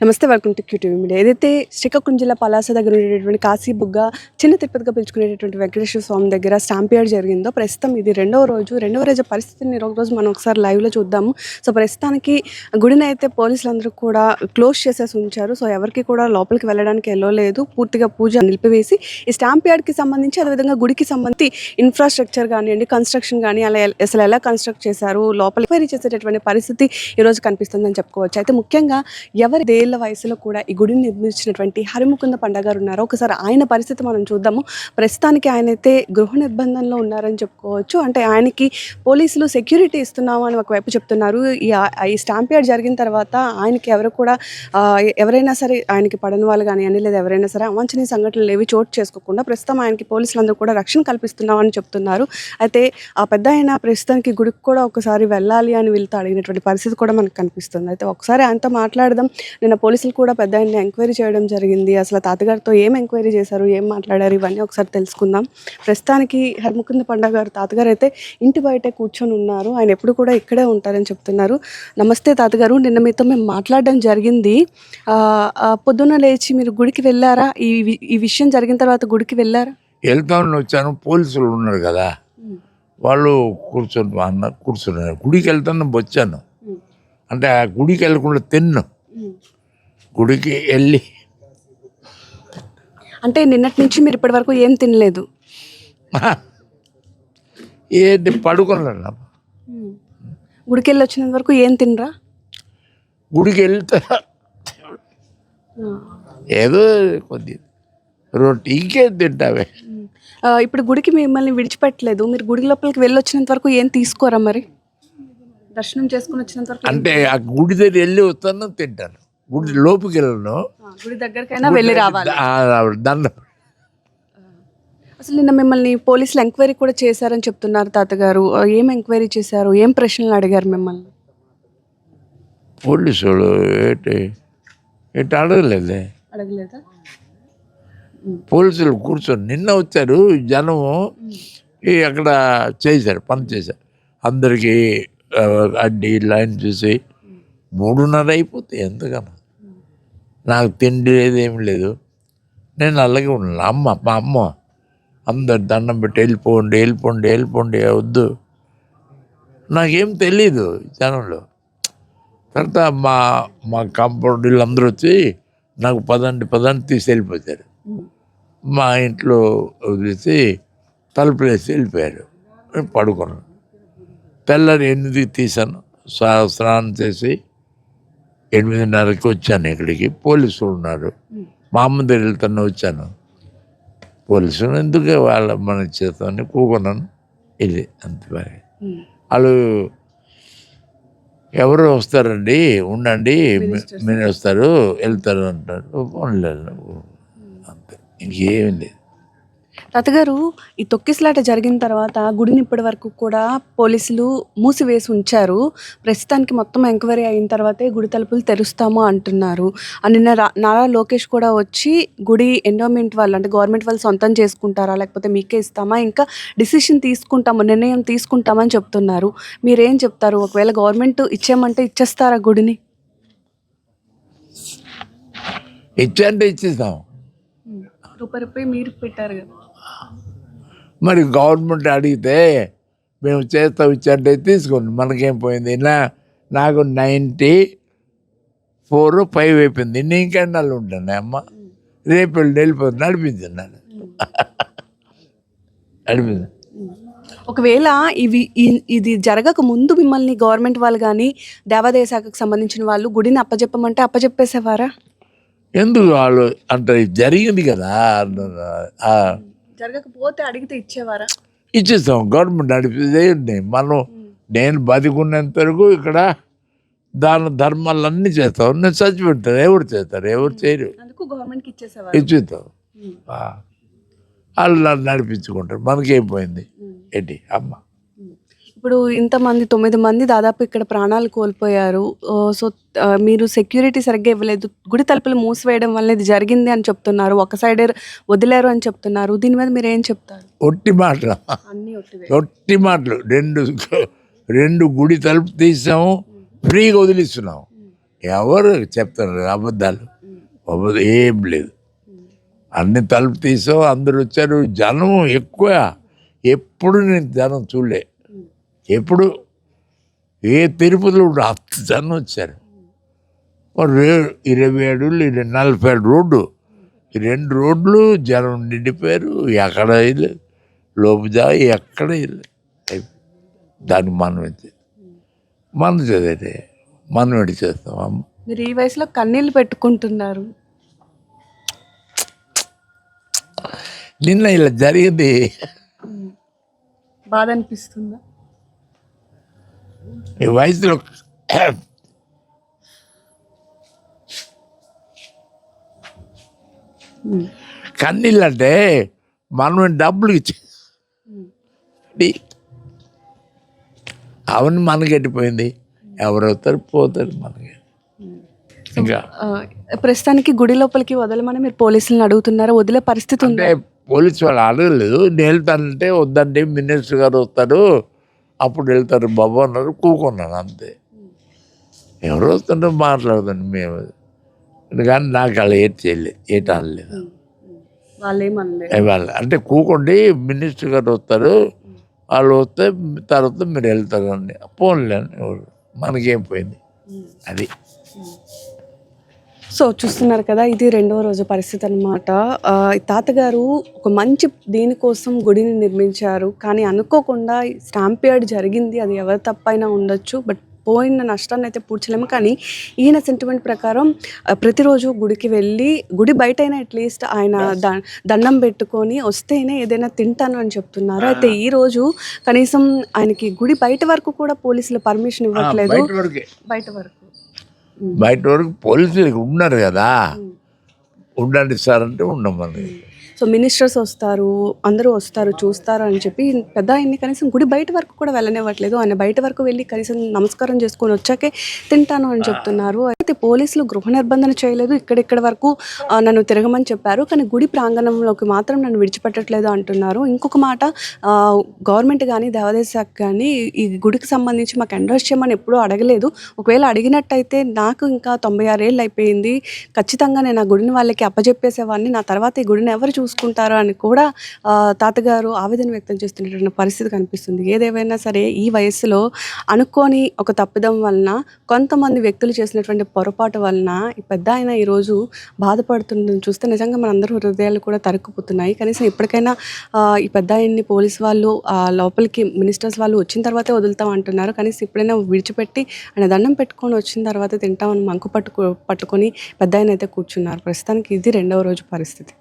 నమస్తే welcome to QTV media ఏదైతే శ్రీకాకుళం జిల్లా పలాస దగ్గర ఉండేటటువంటి కాశీబుగ్గ చిన్న తిరుపతిగా పిలుచుకునేటటువంటి వెంకటేశ్వర స్వామి దగ్గర స్టాంప్ యార్డ్ జరిగిందో ప్రస్తుతం ఇది రెండవ రోజు రెండవ రోజు పరిస్థితిని ఒక రోజు మనం ఒకసారి లైవ్లో చూద్దాము. సో ప్రస్తుతానికి గుడిని అయితే పోలీసులందరూ కూడా క్లోజ్ చేసేసి ఉంచారు. సో ఎవరికి కూడా లోపలికి వెళ్ళడానికి వెళ్ళలేదు పూర్తిగా పూజ నిలిపివేసి ఈ స్టాంప్ యార్డ్కి సంబంధించి అదేవిధంగా గుడికి సంబంధించి ఇన్ఫ్రాస్ట్రక్చర్ కానివ్వండి కన్స్ట్రక్షన్ కానీ అలా అసలు ఎలా కన్స్ట్రక్ట్ చేశారు లోపల ఎంక్వైరీ చేసేటటువంటి పరిస్థితి ఈరోజు కనిపిస్తుందని చెప్పుకోవచ్చు. అయితే ముఖ్యంగా ఎవరి దేళ్ళ వయసులో కూడా ఈ గుడిని నిర్మించినటువంటి హరిముకుంద పండగ గారు ఉన్నారు ఒకసారి ఆయన పరిస్థితి మనం చూద్దాము. ప్రస్తుతానికి ఆయన అయితే గృహ నిర్బంధంలో ఉన్నారని చెప్పుకోవచ్చు. అంటే ఆయనకి పోలీసులు సెక్యూరిటీ ఇస్తున్నాము అని ఒకవైపు చెప్తున్నారు. ఈ ఈ స్టాంప్ యార్డ్ జరిగిన తర్వాత ఆయనకి ఎవరు కూడా ఎవరైనా సరే ఆయనకి పడని వాళ్ళు కానీ లేదా ఎవరైనా సరే అవాంఛనీయ సంఘటనలు ఏవి చోటు చేసుకోకుండా ప్రస్తుతం ఆయనకి పోలీసులందరూ కూడా రక్షణ కల్పిస్తున్నామని చెప్తున్నారు. అయితే ఆ పెద్ద ఆయన ప్రస్తుతానికి గుడికి కూడా ఒకసారి వెళ్ళాలి అని వీళ్ళతో అడిగినటువంటి పరిస్థితి కూడా మనకు కనిపిస్తుంది. అయితే ఒకసారి ఆయనతో మాట్లాడదాం. నిన్న పోలీసులు కూడా పెద్ద ఆయన ఎంక్వైరీ చేయడం జరిగింది. అసలు తాతగారితో ఏం ఎంక్వైరీ చేశారు? ఏం మాట్లాడారు? ఇవన్నీ ఒకసారి తెలుసుకుందాం. ప్రస్తుతానికి హరిముకుంద పండగ గారు తాతగారు అయితే ఇంటి బయటే కూర్చొని ఉన్నారు. ఆయన ఎప్పుడు కూడా ఇక్కడే ఉంటారని చెప్తున్నారు. నమస్తే తాతగారు. నిన్న మీతో మేము మాట్లాడడం జరిగింది. పొద్దున్న లేచి మీరు గుడికి వెళ్ళారా? ఈ ఈ విషయం జరిగిన తర్వాత గుడికి వెళ్ళారా? వెళ్తామని వచ్చాను. పోలీసులు ఉన్నారు కదా. వాళ్ళు కూర్చొని అన్న కూర్చున్నారు. గుడికి వెళ్తాను వచ్చాను. అంటే ఆ గుడికి వెళ్ళకుండా తిన్ను. గుడికి వెళ్ళి. అంటే నిన్నటి నుంచి మీరు ఇప్పటి వరకు ఏం తినలేదు? ఏంటి పడుకున్నాను గుడికి వెళ్ళి వచ్చినంత వరకు ఏం తినరా? గుడికి వెళ్తే ఏదో కొద్ది రొట్టి ఇంకేం తింటావే. ఇప్పుడు గుడికి మిమ్మల్ని విడిచిపెట్టలేదు. మీరు గుడి లోపలికి వెళ్ళి వచ్చినంత వరకు ఏం తీసుకోరా మరి? దర్శనం చేసుకుని వచ్చినంత వరకు అంటే ఆ గుడి దగ్గర వెళ్ళి వస్తాను తింటాను. గుడి లోపుకి వెళ్ళను. గుడి దగ్గరకైనా వెళ్ళి రావాలి. దండం. అసలు నిన్న మిమ్మల్ని పోలీసులు ఎంక్వైరీ కూడా చేశారని చెప్తున్నారు తాతగారు. ఏం ఎంక్వైరీ చేశారు? ఏం ప్రశ్నలు అడిగారు మిమ్మల్ని? పోలీసులు ఏంటి? ఏంటి అడగలేదే? అడగలేదా? పోలీసులు కూర్చొని నిన్న వచ్చారు జనము ఈ అక్కడ చేశారు పని చేశారు. అందరికీ అడ్డి లైన్ చూసి మూడున్నర అయిపోతాయి ఎంతకన్నా నాకు తిండి లేదు లేదు. నేను అలాగే ఉన్నాను. అమ్మ మా అమ్మ అందరు దండం పెట్టి వెళ్ళిపోండి వెళ్ళిపోండి వెళ్ళిపోండి వద్దు. నాకేం తెలీదు జనంలో. తర్వాత మా మా కాంపౌండ్ వీళ్ళందరూ వచ్చి నాకు పదండి పదండి తీసి వెళ్ళిపోతారు. మా ఇంట్లో వదిలేసి తలుపులు వేసి వెళ్ళిపోయారు. పడుకున్నాను. తెల్లని ఎనిమిది తీసాను స్నా- స్నానం చేసి ఎనిమిదిన్నరకి వచ్చాను ఇక్కడికి. పోలీసులు ఉన్నారు. మా అమ్మ దగ్గర వెళ్తాను వచ్చాను. పోలీసులు ఎందుకు వాళ్ళ మన చేస్తామని కూకున్నాను. ఇది అంత వాళ్ళు ఎవరు వస్తారండి? ఉండండి. మీరు వస్తారు. వెళ్తారు అంటారు. అంతే. ఇంకేమీ లేదు. తాతగారు ఈ తొక్కిసలాట జరిగిన తర్వాత గుడిని ఇప్పటి వరకు కూడా పోలీసులు మూసివేసి ఉంచారు. ప్రస్తుతానికి మొత్తం ఎంక్వైరీ అయిన తర్వాతే గుడి తలుపులు తెరుస్తాము అంటున్నారు. నిన్న నారా లోకేష్ కూడా వచ్చి గుడి ఎండోమెంట్ వాళ్ళు అంటే గవర్నమెంట్ వాళ్ళు సొంతం చేసుకుంటారా లేకపోతే మీకే ఇస్తామా ఇంకా డిసిషన్ తీసుకుంటాము నిర్ణయం తీసుకుంటామని చెప్తున్నారు. మీరేం చెప్తారు? ఒకవేళ గవర్నమెంట్ ఇచ్చేయమంటే ఇచ్చేస్తారా గుడిని? ఇచ్చేస్తాం. రూపాయి రూపాయి మీరు పెట్టారు కదా. మరి గవర్నమెంట్ అడిగితే మేము చేస్తాం ఇచ్చంటే తీసుకోండి. మనకేం పోయింది? నా నాకు నైంటీ ఫోర్ ఫైవ్ అయిపోయింది. నేను ఇంకెన్నాళ్ళు ఉంటాను అమ్మ. రేపు వెళ్ళి వెళ్ళిపోతుంది నడిపించున్నాను నడిపింది ఒకవేళ ఇవి ఇది జరగక ముందు మిమ్మల్ని గవర్నమెంట్ వాళ్ళు కానీ దేవాదాయ శాఖకు సంబంధించిన వాళ్ళు గుడిని అప్పచెప్పమంటే అప్పచెప్పేసేవారా ఎందుకు వాళ్ళు అంటే జరిగింది కదా? జరగకపోతే అడిగితే ఇచ్చేవారా? ఇచ్చేస్తాం గవర్నమెంట్ నడిపేది మనం నేను బతికున్నంత వరకు ఇక్కడ దాని ధర్మాలన్నీ చేస్తాం నేను చచ్చిపెడతాను. ఎవరు చేస్తారు? ఎవరు చేయరు. గవర్నమెంట్కి ఇచ్చేసేవారు. ఇచ్చేస్తాం ఆ. వాళ్ళు నడిపించుకుంటారు. మనకేం పోయింది? ఏంటి? అమ్మ. ఇప్పుడు ఇంతమంది తొమ్మిది మంది దాదాపు ఇక్కడ ప్రాణాలు కోల్పోయారు. సో మీరు సెక్యూరిటీ సరిగ్గా ఇవ్వలేదు. గుడి తలుపులు మూసివేయడం వల్ల ఇది జరిగింది అని చెప్తున్నారు. ఒక సైడ్ వదిలేరు అని చెప్తున్నారు. దీని మీద మీరు ఏం చెప్తారు? ఒట్టి మాటలు. ఒట్టి మాటలు. రెండు రెండు గుడి తలుపు తీసాము ఫ్రీగా వదిలిస్తున్నాం. ఎవరు చెప్తారు అబద్ధాలు? అబద్ధం ఏం లేదు. అన్ని తలుపు తీసో అందరు వచ్చారు. జనం ఎక్కువ. ఎప్పుడు నేను జనం చూడలే. ఎప్పుడు ఏ తిరుపతిలో కూడా అంత జనం వచ్చారు. ఇరవై ఏడు ఇరవై నలభై ఏడు రోడ్డు. ఈ రెండు రోడ్లు జనం నిండిపోయారు ఎక్కడ ఇల్లు లోపుజా ఎక్కడ ఇల్లు. దానికి మనం అయితే మనం చదివితే మనం ఎడి చేస్తాం అమ్మ? మీరు ఈ వయసులో కన్నీళ్ళు పెట్టుకుంటున్నారు. నిన్న ఇలా జరిగింది. బాధ అనిపిస్తుందా? ఈ వయసులో కన్నీళ్ళు అంటే మనం డబ్బులు ఇచ్చి అవన్నీ మనకి ఎట్టిపోయింది? ఎవరు అవుతారు పోతారు మనకి. ఇంకా? ప్రస్తుతానికి గుడి లోపలికి వదలమని మీరు పోలీసులను అడుగుతున్నారా. వదిలే పరిస్థితి ఉందా? పోలీసు వాళ్ళు అడగలేదు. నేను వెళ్తానంటే వద్దండి మినిస్టర్ గారు వస్తారు. అప్పుడు వెళ్తారు బాబు అన్నారు కూకున్నాను అంతే. ఎవరు వస్తుంటే మాట్లాడుతాను మేము. కానీ నాకు అలా ఏటి చేయలేదు ఏటి అనలేదు. వాళ్ళు అంటే కూకోండి మినిస్టర్ గారు వస్తారు. వాళ్ళు వస్తే తర్వాత మీరు వెళ్తారు అండి పోన్లే అని ఎవరు మనకేం పోయింది. అది. సో చూస్తున్నారు కదా ఇది రెండవ రోజు పరిస్థితి అనమాట తాతగారు ఒక మంచి దీనికోసం గుడిని నిర్మించారు. కానీ అనుకోకుండా స్టాంప్ యార్డ్ జరిగింది. అది ఎవరి తప్పైనా ఉండొచ్చు. బట్ పోయిన నష్టాన్ని అయితే పూడ్చలేము కానీ ఈయన సెంటిమెంట్ ప్రకారం ప్రతిరోజు గుడికి వెళ్ళి గుడి బయట అయినా అట్లీస్ట్ ఆయన దండం పెట్టుకొని వస్తేనే ఏదైనా తింటాను అని చెప్తున్నారు. అయితే ఈ రోజు కనీసం ఆయనకి గుడి బయట వరకు కూడా పోలీసులు పర్మిషన్ ఇవ్వట్లేదు. బయట వరకే. బయట వరకు పోలీసులు ఉన్నారు కదా. ఉండండి సార్ అంటే ఉండమని సో మినిస్టర్స్ వస్తారు అందరూ వస్తారు చూస్తారు అని చెప్పి పెద్ద ఆయన్ని కనీసం గుడి బయట వరకు కూడా వెళ్ళనివ్వట్లేదు. ఆయన బయట వరకు వెళ్ళి కనీసం నమస్కారం చేసుకొని వచ్చాకే తింటాను అని చెప్తున్నారు. అయితే పోలీసులు గృహ నిర్బంధన చేయలేదు. ఇక్కడిక్కడ వరకు నన్ను తిరగమని చెప్పారు. కానీ గుడి ప్రాంగణంలోకి మాత్రం నన్ను విడిచిపెట్టట్లేదు అంటున్నారు. ఇంకొక మాట గవర్నమెంట్ కానీ దేవాదాయ శాఖ కానీ ఈ గుడికి సంబంధించి మాకు ఎండోర్స్ చేయమని ఎప్పుడూ అడగలేదు. ఒకవేళ అడిగినట్టయితే నాకు ఇంకా తొంభై ఆరేళ్ళు అయిపోయింది. ఖచ్చితంగా నేను ఆ గుడిని వాళ్ళకి అప్పజెప్పేసేవాడిని. నా తర్వాత ఈ గుడిని ఎవరు చూసుకుంటారో అని కూడా తాతగారు ఆవేదన వ్యక్తం చేస్తున్నటువంటి పరిస్థితి కనిపిస్తుంది. ఏదేమైనా సరే ఈ వయసులో అనుకోని ఒక తప్పిదం వలన కొంతమంది వ్యక్తులు చేసినటువంటి పొరపాటు వలన ఈ పెద్ద ఆయన ఈరోజు బాధపడుతుందని చూస్తే నిజంగా మనందరి హృదయాలు కూడా తరుక్కుపోతున్నాయి. కనీసం ఇప్పటికైనా ఈ పెద్ద ఆయన్ని పోలీస్ వాళ్ళు లోపలికి మినిస్టర్స్ వాళ్ళు వచ్చిన తర్వాతే వదులుతాం అంటున్నారు. కనీసం ఇప్పుడైనా విడిచిపెట్టి ఆయన దండం పెట్టుకొని వచ్చిన తర్వాత తింటామని మంకు పట్టుకు పట్టుకొని పెద్ద ఆయన అయితే కూర్చున్నారు. ప్రస్తుతానికి ఇది రెండవ రోజు పరిస్థితి.